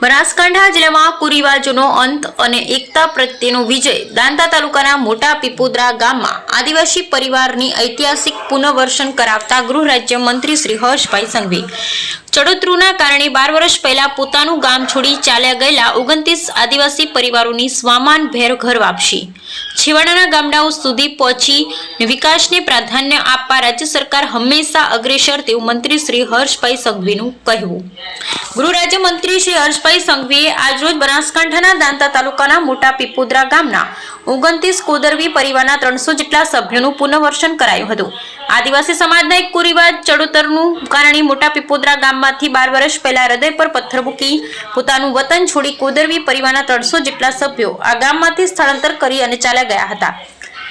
બનાસકાંઠા જિલ્લામાં કુરિવાજોનો અંત અને એકતા પ્રત્યેનો વિજય દાંતા તાલુકાના મોટા પીપોદરા ગામમાં આદિવાસી પરિવારની ઐતિહાસિક પુનઃવર્ષન કરાવતા ગૃહ રાજ્યમંત્રી શ્રી હર્ષભાઈ સંઘવી ચડોતરૂના કારણે બાર વર્ષ પહેલા પોતાનું ગામ છોડી ચાલ્યા ગયેલા ઓગણત્રીસ આદિવાસી પરિવારોની સ્વામાન ભેર ઘર વાપસી. છેવાડાના ગામડાઓ સુધી પહોંચી વિકાસને પ્રાધાન્ય આપવા રાજ્ય સરકાર હંમેશા અગ્રેસર તેવું મંત્રી શ્રી હર્ષભાઈ સંઘવીનું કહેવું. ગૃહ રાજ્યમંત્રી શ્રી હર્ષભાઈ સંઘવીએ આજરોજ બનાસકાંઠાના દાંતા તાલુકાના મોટા પીપોદરા ગામના ઓગણત્રીસ કોદરવી પરિવારના ત્રણસો જેટલા સભ્યોનું પુનઃવર્ષન કરાયું હતું. આદિવાસી સમાજના એક કુરિવાજ ચડોતરનું કારણે મોટા પીપોદરા ગામમાંથી બાર વર્ષ પહેલા હૃદય પર પથ્થર મૂકી પોતાનું વતન છોડી કોદરવી પરિવારના ત્રણસો જેટલા સભ્યો આ ગામમાંથી સ્થળાંતર કરી અને ચાલ્યા ગયા હતા.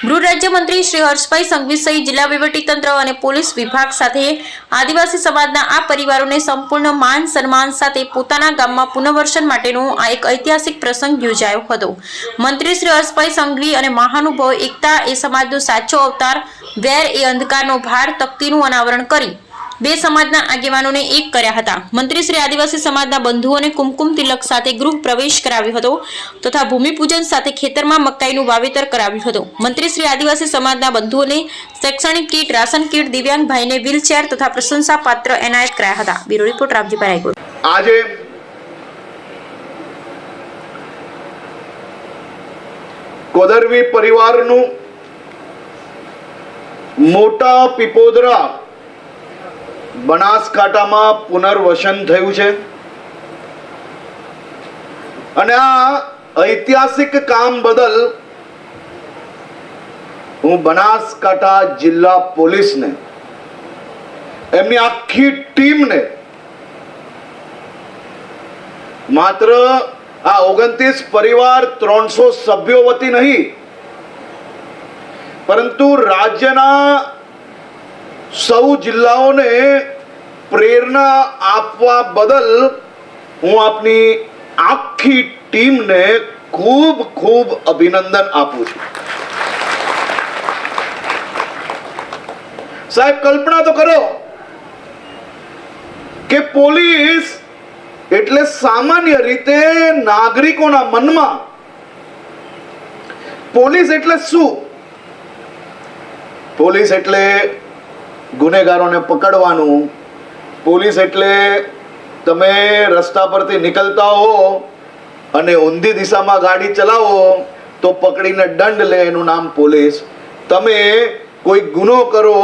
ગૃહ રાજ્યમંત્રી શ્રી હર્ષભાઈ સંઘવી સહિત જિલ્લા વહીવટીતંત્ર અને પોલીસ વિભાગ સાથે આદિવાસી સમાજના આ પરિવારોને સંપૂર્ણ માન સન્માન સાથે પોતાના ગામમાં પુનર્વસન માટેનો આ એક ઐતિહાસિક પ્રસંગ યોજાયો હતો. મંત્રી શ્રી હર્ષભાઈ સંઘવી અને મહાનુભાવ એકતા એ સમાજનો સાચો અવતાર, વેર એ અંધકારનો ભાર, તકતીનું અનાવરણ કરી બે સમાજના આગેવાનોને એક કર્યા હતા. મંત્રી શ્રી આદિવાસી સમાજના બંધુઓને કુમકુમ તિલક સાથે ગૃહ પ્રવેશ કરાવ્યો હતો તથા ભૂમિપૂજન સાથે ખેતરમાં મકાઈનું વાવેતર કરાવ્યું હતું. મંત્રી શ્રી આદિવાસી સમાજના બંધુઓને શૈક્ષણિક કીટ, રાશન કીટ દિવ્યાંગ વ્હીલચેર તથા પ્રશંસા પાત્ર એનાયત કરાયા હતા. બ્યુરો રિપોર્ટ રામજી રાયગોડ આજે કોદરવી પરિવારનું મોટા પીપોદરા બનાસકાંઠામાં પુનર્વસન થયું છે. અને આ ઐતિહાસિક કામ બદલ હું બનાસકાંઠા જિલ્લા પોલીસને, એમની આખી ટીમને માત્ર આ ઓગણત્રીસ પરિવાર ત્રણસો સભ્યો વતી નહીં, પરંતુ રાજ્યના સૌ જિલ્લાઓને પ્રેરણા આપવા બદલ હું આપની આખી ટીમને ખૂબ ખૂબ અભિનંદન આપું છું. સાહેબ, કલ્પના તો કરો કે પોલીસ એટલે સામાન્ય રીતે નાગરિકોના મનમાં પોલીસ એટલે શું? પોલીસ એટલે ગુનેગારોને પકડવાનું પોલીસ એટલે તમે રસ્તા પરથી નીકળતા હો અને ઊંધી દિશામાં ગાડી ચલાવો તો પકડીને દંડ લે એનું નામ પોલીસ. તમે કોઈ ગુનો કરો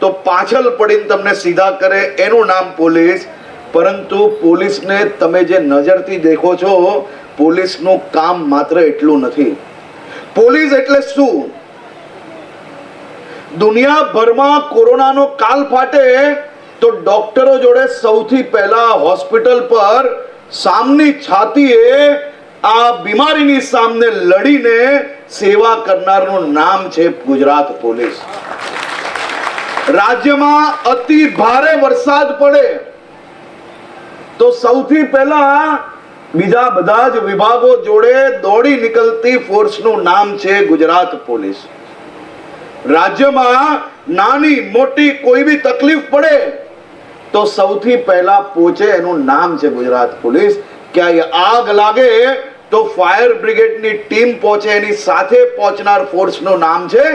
તો પાછળ પડીને તમને સીધા કરે એનું નામ પોલીસ. પરંતુ પોલીસને તમે જે નજરથી દેખો છો, પોલીસનું કામ માત્ર એટલું નથી. પોલીસ એટલે શું? દુનિયાભરમાં કોરોનાનો કાલ ફાટે તો ડોક્ટરો જોડે સૌથી પહેલા હોસ્પિટલ પર સામની છાતીએ આ બીમારીની સામે લડીને સેવા કરનારનું નામ છે ગુજરાત પોલીસ. રાજ્યમાં અતિ ભારે વરસાદ પડે તો સૌથી પહેલા બીજા બધા જ વિભાગો જોડે દોડી નીકળતી ફોર્સનું નામ છે ગુજરાત પોલીસ. રાજ્યમાં નાની મોટી કોઈ બી તકલીફ પડે તો સૌથી પહેલા પહોંચે, એનું નામ છે ગુજરાત પોલીસ. ક્યાંય આગ લાગે તો ફાયર બ્રિગેડની ટીમ પહોંચે, એની સાથે પહોંચનાર ફોર્સનું નામ છે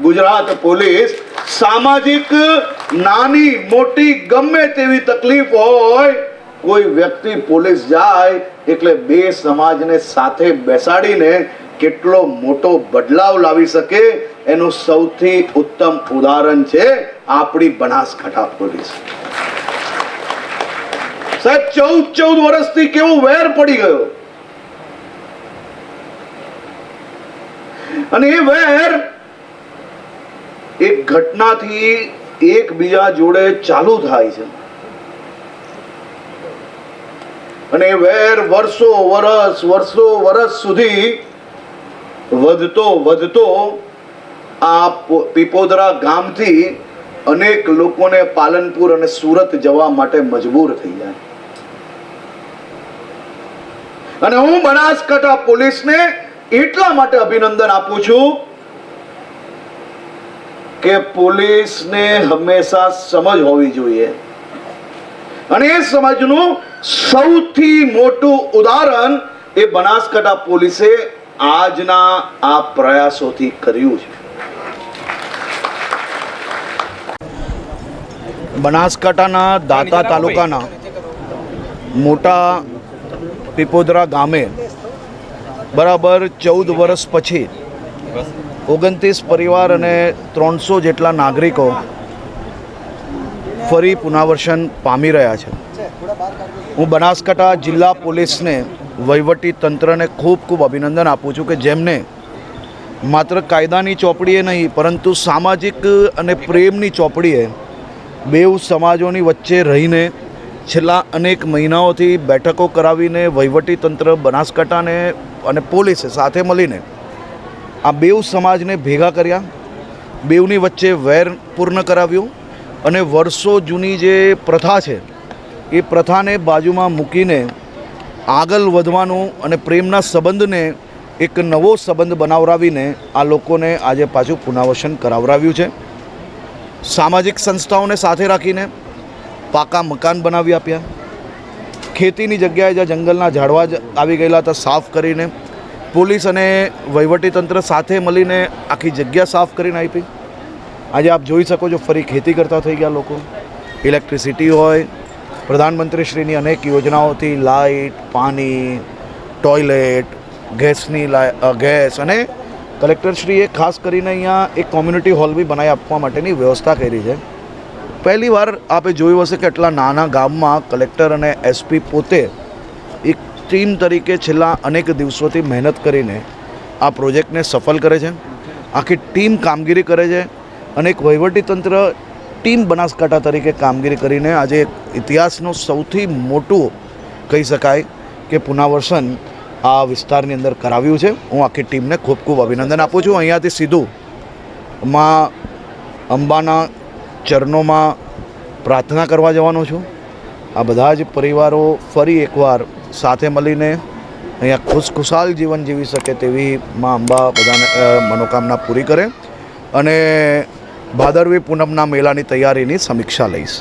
ગુજરાત પોલીસ. સામાજિક, નાની, મોટી, ગમે તેવી તકલીફ હોય, કોઈ વ્યક્તિ પોલીસ જાય એટલે બે સમાજને સાથે બેસાડીને કેટલો મોટો બદલાવ લાવી શકે, એનું સૌથી ઉત્તમ ઉદાહરણ છે આપણી બનાસકાંઠા પોલીસ. સાહેબ, ચૌદ ચૌદ વર્ષથી કેવો વેર પડી ગયો. અને એ વેર એક ઘટનાથી એકબીજા જોડે ચાલુ થાય છે. અને એ વેર વર્ષો વર્ષ વર્ષો વર્ષ સુધી વધતો વધતો આ પીપોદરા ગામથી અનેક લોકોને પાલનપુર અને સુરત જવા માટે મજબૂર થઈ જાય. અને હું બનાસકાંઠા પોલીસને એટલા માટે અભિનંદન આપું છું કે પોલીસને હંમેશા સમજ હોવી જોઈએ. અને એ સમજનું સૌથી મોટું ઉદાહરણ એ બનાસકાંઠા પોલીસે આજના આ પ્રયાસોથી કર્યું છે. બનાસકાંઠાના દાતા તાલુકાના મોટા પીપોદરા ગામે બરાબર ચૌદ વર્ષ પછી ઓગણત્રીસ પરિવાર અને ત્રણસો જેટલા નાગરિકો ફરી પુનર્વસન પામી રહ્યા છે. હું બનાસકાંઠા જિલ્લા પોલીસને વહીવટી તંત્રને ખૂબ ખૂબ અભિનંદન આપું છું કે જેમને માત્ર કાયદાની ચોપડીએ નહીં, પરંતુ સામાજિક અને પ્રેમની ચોપડીએ બેઉ સમાજોની વચ્ચે રહીને છેલ્લા અનેક મહિનાઓથી બેઠકો કરાવીને વહીવટી તંત્ર બનાસકાંઠાને અને પોલીસે સાથે મળીને આ બેઉ સમાજને ભેગા કર્યા. બેઉની વચ્ચે વેર પૂર્ણ કરાવ્યું અને વર્ષો જૂની જે પ્રથા છે, એ પ્રથાને બાજુમાં મૂકીને આગળ વધવાનું અને પ્રેમના સંબંધને એક નવો સંબંધ બનાવરાવીને આ લોકોને આજે પાછું પુનર્વસન કરાવરાવ્યું છે. સામાજિક સંસ્થાઓને સાથે રાખીને પાકા મકાન બનાવી આપ્યા. ખેતીની જગ્યાએ જ્યાં જંગલના ઝાડવા આવી ગયેલા હતા સાફ કરીને, પોલીસ અને વહીવટીતંત્ર સાથે મળીને આખી જગ્યા સાફ કરીને આપી. આજે આપ જોઈ શકો છો ફરી ખેતી કરતા થઈ ગયા લોકો. ઇલેક્ટ્રિસિટી હોય, પ્રધાનમંત્રીશ્રીની અનેક યોજનાઓથી લાઇટ, પાણી, ટોયલેટ, ગેસની ગેસ અને કલેક્ટરશ્રીએ ખાસ કરીને અહીંયા એક કોમ્યુનિટી હોલ બી બનાવી આપવા માટેની વ્યવસ્થા કરી છે. પહેલી વાર આપે જોયું હશે કે એટલા નાના ગામમાં કલેક્ટર અને એસપી પોતે એક ટીમ તરીકે છેલ્લા અનેક દિવસોથી મહેનત કરીને આ પ્રોજેક્ટને સફળ કરે છે. આખી ટીમ કામગીરી કરે છે અને એક વહીવટીતંત્ર ટીમ બનાસકાંઠા તરીકે કામગીરી કરીને આજે એક ઇતિહાસનું સૌથી મોટું કહી શકાય કે પુનર્વસન આ વિસ્તારની અંદર કરાવ્યું છે. હું આખી ટીમને ખૂબ ખૂબ અભિનંદન આપું છું. અહીંયાથી સીધું માં અંબાના ચરણોમાં પ્રાર્થના કરવા જવાનો છું. આ બધા જ પરિવારો ફરી એકવાર સાથે મળીને અહીંયા ખુશખુશાલ જીવન જીવી શકે તેવી મા અંબા બધાને મનોકામના પૂરી કરે અને ભાદરવી પૂનમના મેળાની તૈયારીની સમીક્ષા લઈશ.